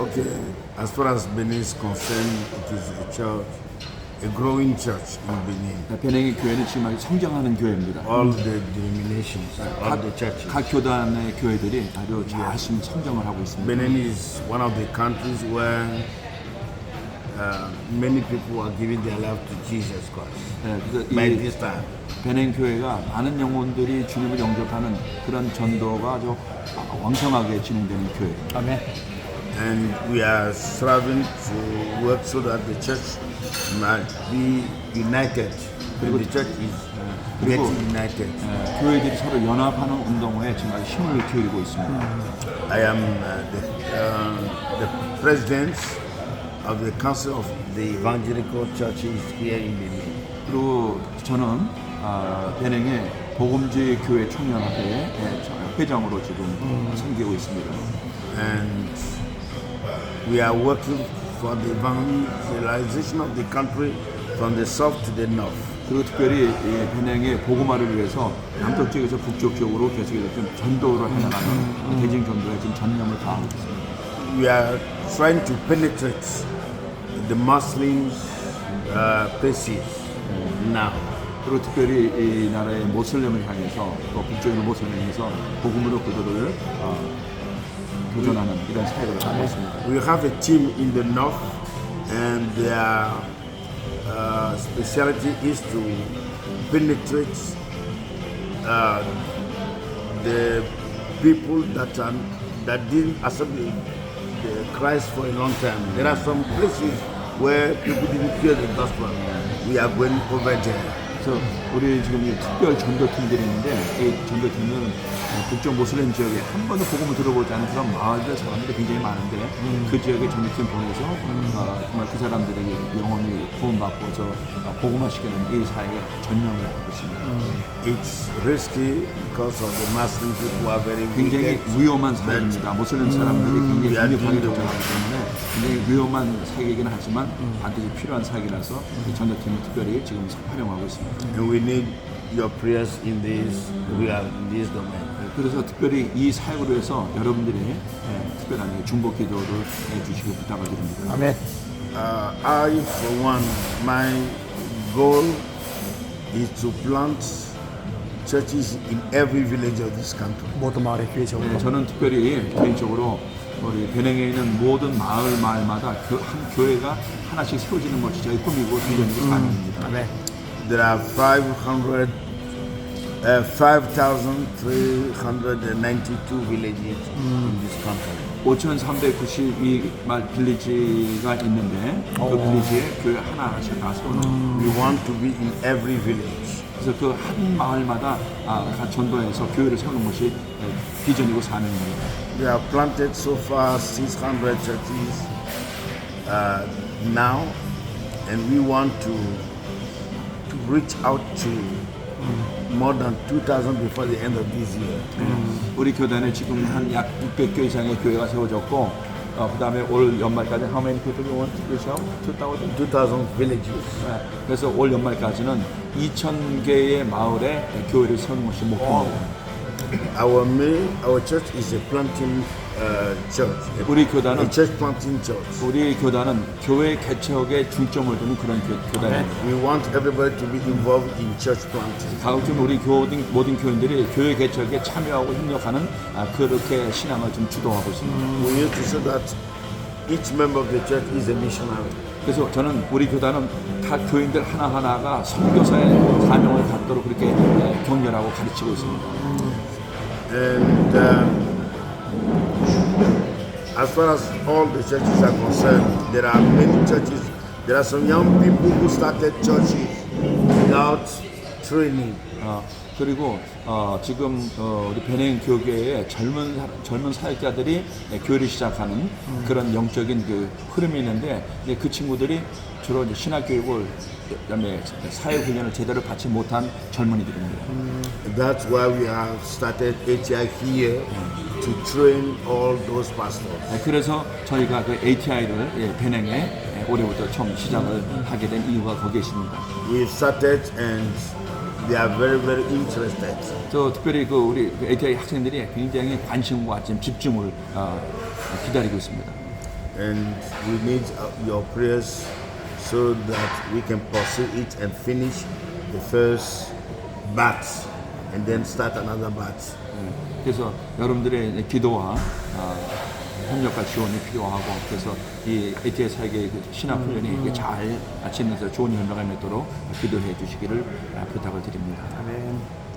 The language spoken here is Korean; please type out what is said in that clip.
Okay, as far as Benin is concerned, it is a church, a growing church in Benin. 베냉의 교회는 지금 아주 성장하는 교회입니다. All the denominations, all 각, the churches. 각 교단의 교회들이 아주 잘 지금 성장을 하고 있습니다. Benin is one of the countries where uh, many people are giving their life to Jesus Christ. 네, 그래서 By 이 this time, 베냉 교회가 많은 영혼들이 주님을 영접하는 그런 전도가 아주 왕성하게 진행되는 교회. 아멘. And we are striving to work so that the church might be united. And the church is getting united. 예, 교회들이 서로 연합하는 운동에 정말 힘을 기울이고 있습니다. I am uh, the, uh, the president of the Council of the Evangelical Churches here in Benin. 그리고 저는 아, 베냉의 복음지 교회 총연합회 회장으로 지금 섬기고 있습니다. And we are working for the evangelization of the country from the south to the north. 그리고 특별히 이 베냉의 복음화를 위해서 남쪽 지역에서 북쪽 지역으로 계속해서 좀 전도를 해나가는 대중 전도에 지금 전념을 다하고 있습니다. We are trying to penetrate the Muslim uh, places now. 그리고 특별히 이 나라의 모슬렘을 향해서 또 있는 모슬렘을 향해서 복음으로 그들을 어, 도전하는 이런 사역을 하고 있습니다. We have a team in the north, and their uh, specialty is to penetrate uh, the people that are that didn't accept the, the Christ for a long time. There are some places where people didn't hear the gospel. We are going over there. 그래서 우리 지금 이 특별 전도팀들이 있는데 이 전도팀은 어, 북쪽 모슬렘 지역에 한 번도 복음을 들어보지 않은 그런 마을들 사람들이 굉장히 많은데 그 지역에 전도팀 보내서 어, 정말 그 사람들에게 영혼이 구원받고서 어, 복음화시키는 이 사역에 전념을 하고 있습니다. It's risky because of the Muslim people are very 굉장히. 위험한 사역입니다. 모슬렘 사람들이 굉장히 야, 강력하게 음. 도전하기 때문에 굉장히 위험한 사역이긴 하지만 반드시 필요한 사역이라서 이 전도팀을 특별히 지금 활용하고 있습니다. And we need your prayers in this, we are in this domain. 네, 그래서 특별히 이 사역으로 해서 여러분들이 예, 특별한 중보 기도를 해주시기 부탁을 드립니다. 아멘. Uh, I, for one, my goal is to plant churches in every village of this country. 모든 마을의 교회 네, 적으로 저는 특별히 개인적으로 우리 베냉에 있는 모든 마을 마을마다 교, 한 교회가 하나씩 세워지는 것이 저희 꿈이고 비전이고 사명입니다. 아멘. There are 500, uh, 5,392 villages in this country. 5,392말 빌리지가 있는데 그 빌리지에 교회 하나씩 다 세우는 We want to be in every village. 그래서 그 한 마을마다 아, 다 전도해서 교회를 세우는 것이 예, 비전이고 사명입니다. We have planted so far 600 churches uh, now, and we want to to reach out to more than 2,000 before the end of this year. 우리 교단에 지금 한 약 600교 이상의 교회가 세워졌고 어, 그다음에 올 연말까지 how many people you want to reach out? 2,000? 2,000 villages. 네. 그래서 올 연말까지는 2,000개의 마을에 교회를 세우는 것이 목표입니다. Our main, our church is a planting uh, church, 우리 교단은 church planting church. 우리 교단은 교회 개척에 중점을 두는 그런 교, 교단입니다. We want everybody to be involved in church planting. 가급적 우리 교인, 모든 교인들이 교회 개척에 참여하고 협력하는 아, 그렇게 신앙을 좀 주도하고 있습니다. We need to show that each member of the church is a missionary. 그래서 저는 우리 교단은 각 교인들 하나하나가 선교사의 사명을 갖도록 그렇게 예, 격려하고 가르치고 있습니다. And uh, as far as all the churches are concerned, there are many churches. There are some young people who started churches without training. 어, 그리고 어, 지금 어, 우리 베냉 교계에 젊은 사- 젊은 사역자들이 예, 교회를 시작하는 그런 영적인 그 흐름이 있는데 그 친구들이 주로 이제 신학 교육을 그다음에 사회 훈련을 제대로 받지 못한 젊은이들입니다. That's why we have started ATI here to train all those pastors. 네, 그래서 저희가 그 ATI를 예, 베냉에 예, 올해부터 처음 시작을 하게 된 이유가 거기에 있습니다. We've started and they are very, very interested. 또 특별히 그 우리 그 ATI 학생들이 굉장히 관심과 지금 집중을 어, 기다리고 있습니다. and we need uh, your prayers so that we can pursue it and finish the first batch and then start another batch. 그래서 여러분들의 기도와 아, 협력과 지원이 필요하고 그래서 이 ATS 사역의 그 신학 훈련이 잘 진행돼서 좋은 현장이 맺도록 기도해 주시기를 아, 부탁을 드립니다. 아멘.